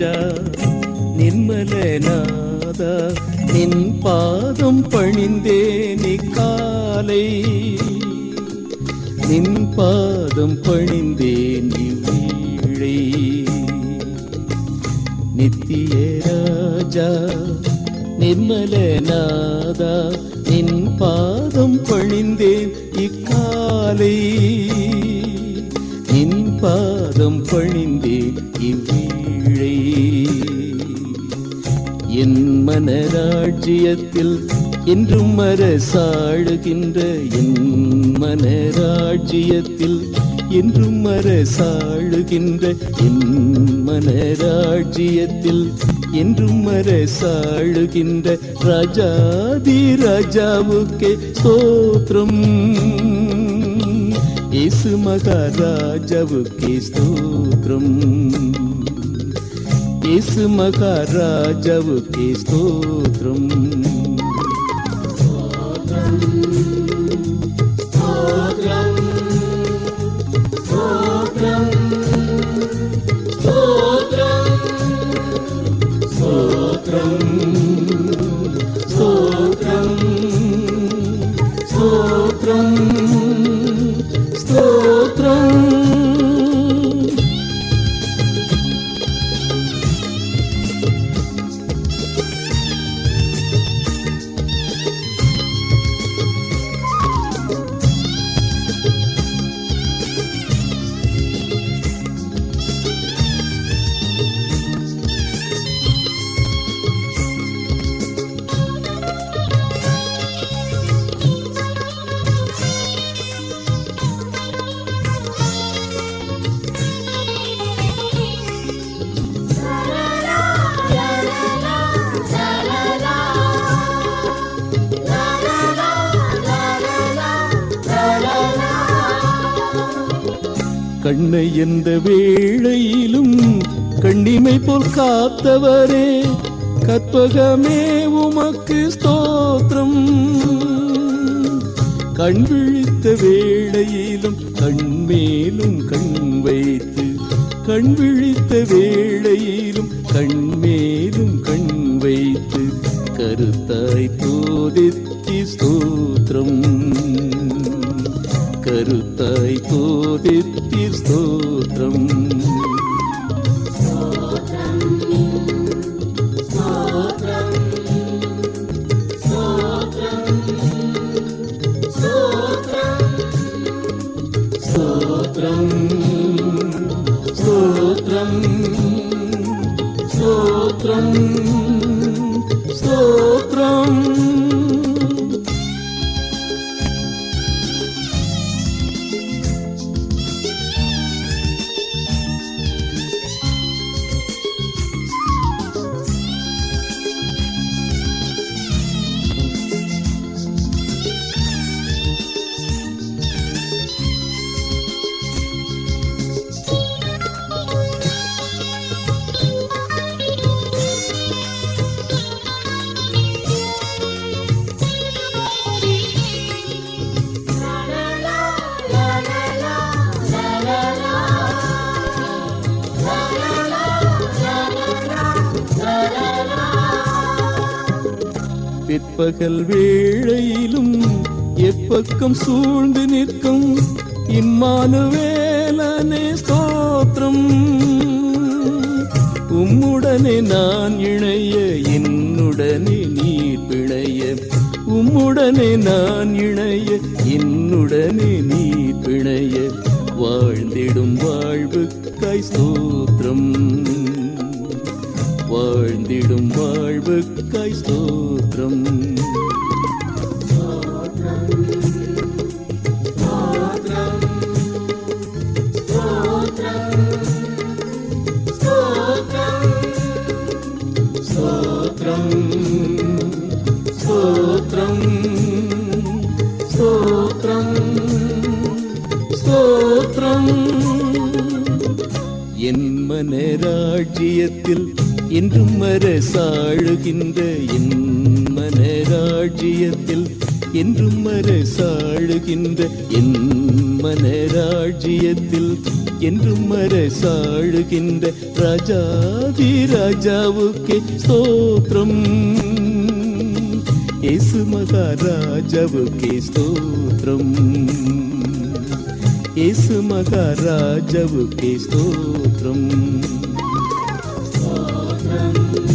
ராஜா நிர்மலநாதா நின் பாதம் பணிந்தே காலை. நின் பாதம் பணிந்தேன் வீழை. நித்திய ராஜா நிர்மலநாதா நின் பாதம் பணிந்தேன் இக்காலை நின் பாதம் பணிந்தேன் இவ்வீழை மனராட்சியத்தில் என்றும் அரசாழுகின்ற என் மனராட்சியத்தில் என்றும் அரசாழுகின்ற என் மனராட்சியத்தில் என்றும் அரசாழுகின்ற ராஜாதி ராஜாவுக்கே ஸ்தோத்திரம் இயேசு மகாராஜாவுக்கே ஸ்தோத்திரம் இயேசு மகாராஜாவுக்கே கண்ணை எந்த வேளையிலும் கண்ணிமை போல் காத்தவரே கற்பகமே உமக்கு ஸ்தோத்திரம். கண் விழித்த வேளையிலும் கண்மேலும் கண் வைத்து கண் விழித்த வேளையிலும் கண்மேலும் கண் வைத்து கருத்தாய் போதித்தி ஸ்தோத்திரம். கருத்தாய் போதித்தி ஸ்தோத்திரம். பிற்பகல் வேளையிலும் எப்பக்கம் சூழ்ந்து நிற்கும் இம்மானுவேலனே ஸ்தோத்திரம். உம்முடனே நான் இணைய என்னுடனே நீர் பிணைய. உம்முடனே நான் இணைய என்னுடனே நீர் பிணைய. வாழ்ந்திடும் வாழ்வுக்காய் ஸ்தோத்திரம். வாழ்ந்திடும் வாழ்வுக்காய் ஸ்தோத்திரம் என் மனராஜ்யத்தில் என்றும் மரசாழுகின்ற என் மனராஜ்யத்தில் என்றும் மரசாழுகின்ற என் மனராஜ்யத்தில் என்றும் மரசாழுகின்ற ராஜாதி ராஜாவுக்கே ஸ்தோத்திரம். இயேசு மகாராஜாவுக்கே ஸ்தோத்திரம். యేసు మహారాజవుకే స్తోత్రం స్తోత్రం